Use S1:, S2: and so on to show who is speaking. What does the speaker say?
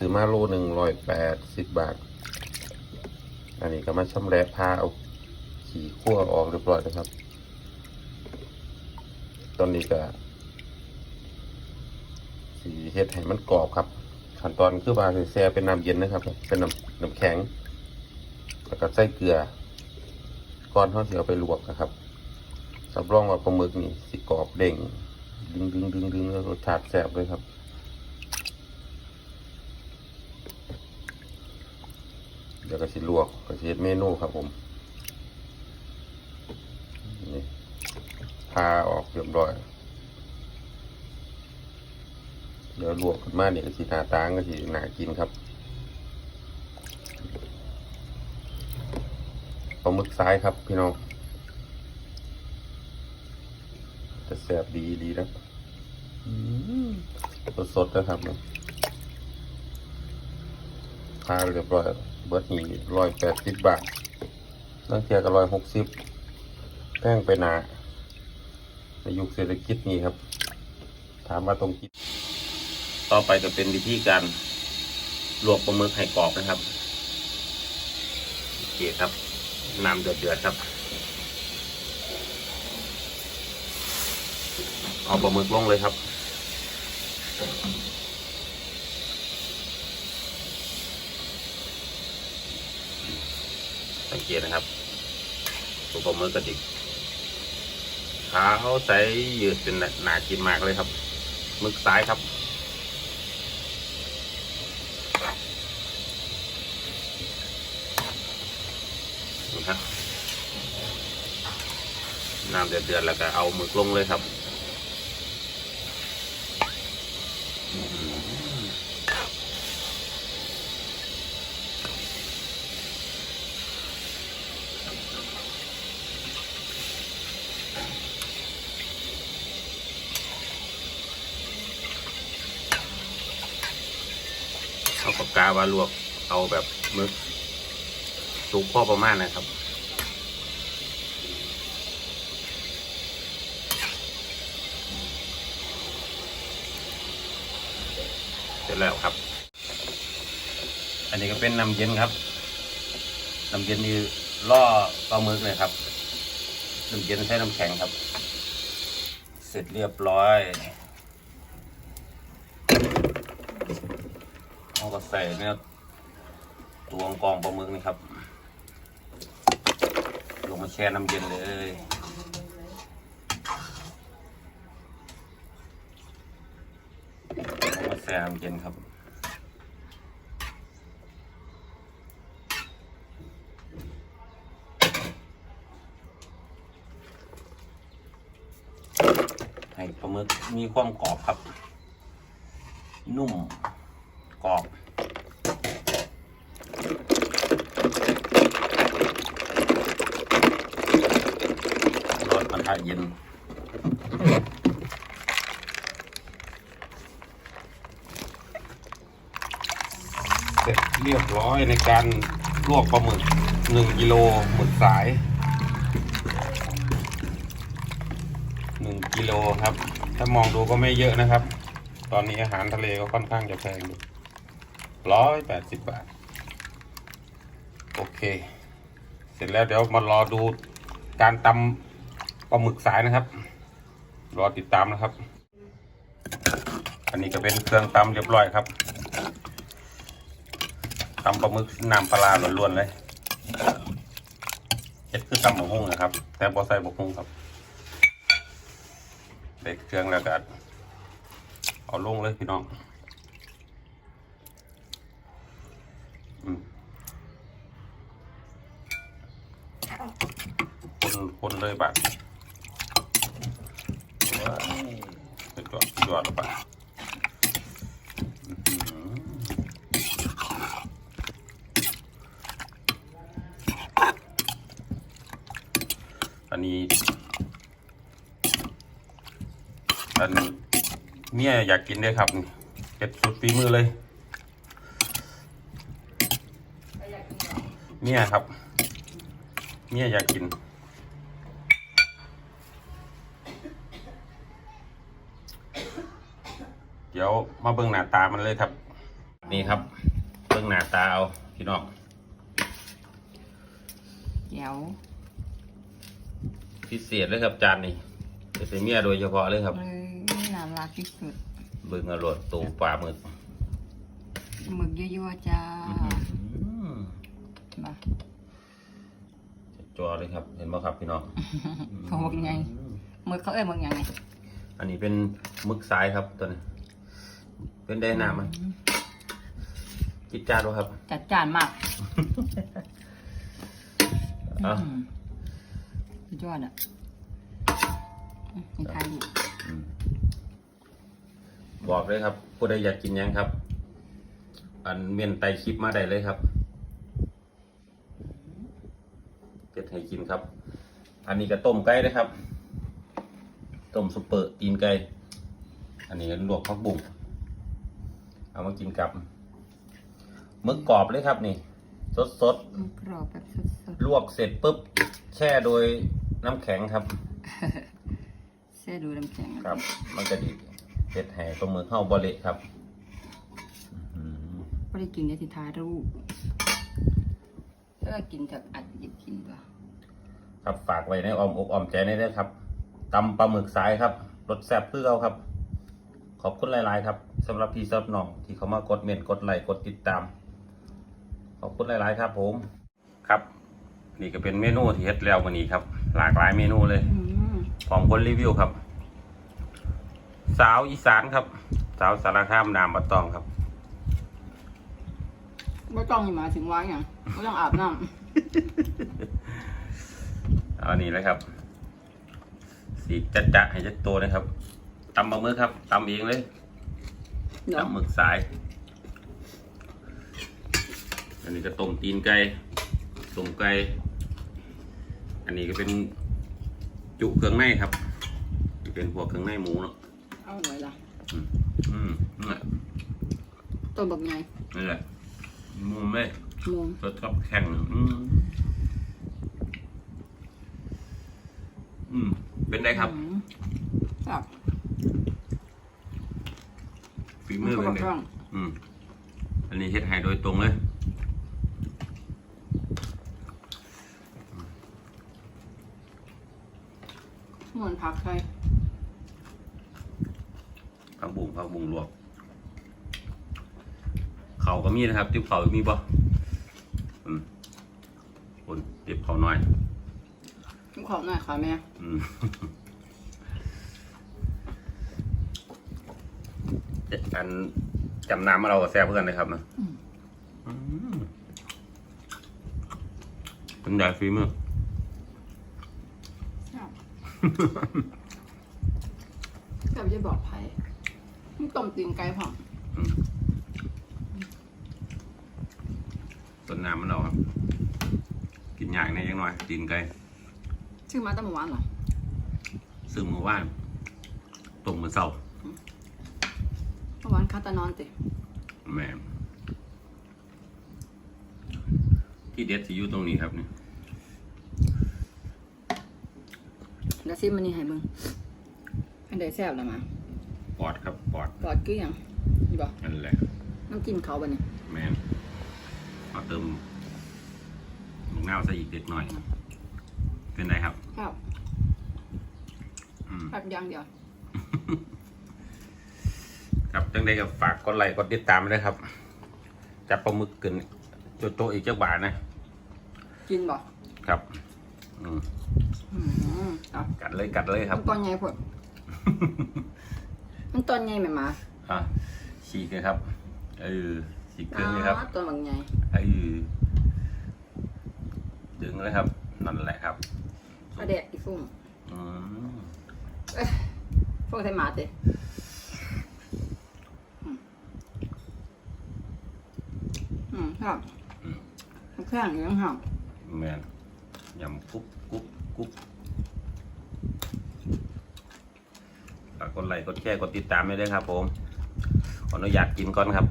S1: ซื้อมาโลหนึ่งร้อยแปดสิบบาท อันนี้ก็มาชำแหละพาเอาขี่ขั้วออกเรียบร้อยนะครับ ตอนนี้ก็สีเฮ็ดให้มันกรอบครับ ขั้นตอนคือว่าใสิแช่เป็นน้ำเย็นนะครับ เป็นน้ำน้ำแข็ง แล้วก็ใส่เกลือก่อนเขาสิเอาไปลวกนะครับรับรองว่าปลาหมึกนี่สิกรอบเด้งดึงดึงดึงดึงแล้วรสชาติแซ่บเลยครับ เดี๋ยวก็สิลวกก็สิเฮ็ดเมนูครับผมนี่พาออกเรียบร้อย เดี๋ยวลวกขึ้นมาเนี่ยก็สิหน้าตางก็สิน่ากินครับปลาหมึกซ้ายครับพี่น้องจะแซ่บดีดีนะสดสดๆนะครับนี่พาเรียบร้อย เบิร์ดนี่ร้อยแปดสิบบาทนั่งเทียกับร้อยหกสิบแพงไปหนาในยุคเศรษฐกิจนี้ครับ ถามว่าตรงกินต่อไปจะเป็นวิธีการลวกปลาหมึกให้กรอบนะครับโอเคครับน้ำเดือดๆครับ เอาปลาหมึกลงเลยครับ สังเกตนะครับตัวปลาหมึกกระดิกขาวใสยืดเป็นหนากินมากเลยครับหมึกซ้ายครับนี่ครับน้ำเดือดๆแล้วก็เอาหมึกลงเลยครับ ปากกาวาลวกเอาแบบมึกสุกพอประมาณนะครับเสร็จแล้วครับ อันนี้ก็เป็นน้ำเย็นครับน้ำเย็นนี่ล่อปลาหมึกเลยครับน้ำเย็นใช้น้ำแข็งครับ เสร็จเรียบร้อยเอาก็ ใส่เนี่ยตัวกองปลาหมึกนี่ครับ ลงมาแช่น้ำเย็นเลยลงมาแช่น้ำเย็นครับให้ปลาหมึกมีความกรอบครับ นุ่มกรอบ ร้อนมันทะ เย็นเสร็จเรียบร้อยในการลวกปลาหมึกหนึ่งกิโลหมึกสายหนึ่งกิโลครับ ถ้ามองดูก็ไม่เยอะนะครับ ตอนนี้อาหารทะเลก็ค่อนข้างจะแพงอยู่ร้อยแปดสิบบาท โอเค เสร็จแล้วเดี๋ยวมารอดูการตำ ปลาหมึกสายนะครับ รอติดตามนะครับ อันนี้ก็เป็นเครื่องตำเรียบร้อยครับตำปลาหมึกน้ำปลาร้าล้วนๆเลยเฮ็ดคือตำหมูหุ้งนะครับ แต่บอใส่บกหุ้งครับเด็กเครื่องแล้วก็เอาลงเลยพี่น้องอืมคนคนเลยบัตรว้าย สุดยอดสุดยอดแล้วบัตรอื้อหืออันนี้ อันเมียอยากกินด้วยครับเก็บสุดฝีมือเลย เมียครับ เมียอยากกิน ดี๋ยวมาเบิ่งหน้าตามันเลยครับ นี่ครับ เบิ่งหน้าตาเอาพี่น้อง
S2: แจ๋ว
S1: พิเศษเลยครับจานนี้จะเป็นเมียโดยเฉพาะเลยครับ
S2: เอ้ยน่ารักที่สุด
S1: เบิ่งอรวดตูปลาหมึก
S2: หมึกยั่วๆจ้า
S1: อื้อหือ
S2: มา
S1: จอเลยครับ เห็นไหมครับพี่น้อง
S2: โทหมึกไงหมึกเขาเอ้ยหมึกยังไง
S1: อันนี้เป็นหมึกสายครับตัวนี้ เป็นได้น้ำมันจิตจ้าดูครับ
S2: จัดจานมาก
S1: เอ้า
S2: อืมสุดยอดอะอืมมีใครอยู่
S1: อืมบอกเลยครับผู้ใดอยากกินหยังครับ อันเมียนไตคลิปมาได้เลยครับเก็ดให้กินครับ อันนี้ก็ต้มไก่เลยครับ ต้มซุปเปอร์ตีนไก่ อันนี้ก็ลวกผักบุ้ง เอามากินกับหมึกกรอบเลยครับนี่ สดสด
S2: หมึกกรอบแบบสด
S1: ๆลวกเสร็จปุ๊บ แช่โดยน้ำแข็งครับ
S2: ๆแซ่ดูน้ำแข็ง
S1: ครับ มันจะดีเผ็ดแห่ปลาหมึกเข้าบริครับอื้อหือ
S2: ไม่ได้กินในสิท้ายรูปถ้ากินจากอัดหยิบกินตัว
S1: ครับฝากไว้ในอ้อมอกอ้อมใจในเด้อครับตำปลาหมึกสายครับรสแซ่บเพื่อเอาครับ ขอบคุณหลาย ๆ ครับ สำหรับพี่ซับน้องที่เขามากดเมนต์กดไลค์กดติดตาม ขอบคุณหลาย ๆ ครับผมครับ นี่ก็เป็นเมนูที่เฮ็ดแล้ววันนี้ครับ หลากหลายเมนูเลย
S2: อืม
S1: พร้อมคนรีวิวครับ สาวอีสานครับ สาวสารคามนามบัตตองครับ
S2: ไม่ต้องหมาถึงไว้ไงไม่ต้องอาบน้
S1: เอานี่เลยครับ สีจัดจะให้จัดตัวนะครับตำปลาหมึกครับตำเองเลยำ
S2: เดี๋ยว
S1: ตำหมึกสาย อันนี้ก็ต้มตีนไก่ ต้มไก่ อันนี้ก็เป็นจุเครื่องในครับที่เป็นพวกเครื่องในหมูเนาะ
S2: เอาไว้ละ
S1: อืมอืมนี่นแหละ
S2: ตัวบักไง
S1: นี่แหละมุมเลย
S2: งง
S1: รสกับแข็งอืมอืมเป็นไงครับ
S2: อืมครับ
S1: ฝีมือเป็นไง
S2: ช่อง
S1: อืมอันนี้เฮ็ดให้โดยตรงเลย
S2: เหมือนผักไทย
S1: ผักบุ้งผักบุ้งลวกเขาก็มีนะครับ ติ๊บเขามีบ่อืมคนติ๊บเขาหน่อย
S2: ขอบหน่อยค่ะแม่
S1: อืม อันจำน้ำมาเรากับแซ่บเพื่อนนะครับนะ
S2: อืม
S1: อืมเป็นใหญ่ฝีมือ
S2: ครับแต่จะบอกไผ่มันต้มตีนไก่ผ่อง
S1: อืมต้นน้ำมันเราครับ กินอย่างในยังหน่อยตีนไก่
S2: ชื่อมาตั้งเมื่อวานเหรอ
S1: ซึ่งเมื่อวานตรงมือเศร้า
S2: เมื่อวานคาตานอนติ
S1: แหม่ที่เด็ดสิอยู่ตรงนี้ครับนี่
S2: แล้วซิมันนี่ให้มึงอันใดแซ่บแล้วมา
S1: ปอดครับปอด
S2: ปอดกี้ยังนี่บอก
S1: นั่นแหละ
S2: น้ำจิ้มเขาบ่เนี่ย
S1: แมนเอาเติมหมูนาวใส่อีกเด็กหน่อย เป็นไรครับ
S2: ครับ
S1: อืม
S2: แบบอย่างเดียว
S1: ครับจังได้กับฝากกดไลค์กดติดตามด้วยครับ จับปลาหมึกขึ้นจุดโตะอีกจักบาทนะ
S2: กินบ่
S1: ครับอืม
S2: อืมอะ
S1: กัดเลยกัดเลยค
S2: มั
S1: รับ
S2: นตอนใหญ่พดมันตอนใหญ่ไหมหมา
S1: อะฉีกเลยครับเออฉีกเครื่องเลยครับ
S2: อ๋อตัวบางใหญ่
S1: เออดึงเลยครับ นั่นแหละครับ
S2: กระเดะอีฟุ้ง
S1: อืม
S2: พวกไทยหมาเตะอืมอืม ครับ
S1: อืม
S2: มันแข็งยังหัก
S1: แมนยำกุ๊บกุ๊บกุ๊บฝากกดไลค์กดแชร์กดติดตามด้วยนะครับผม ขออนุญาตกินก่อนครับ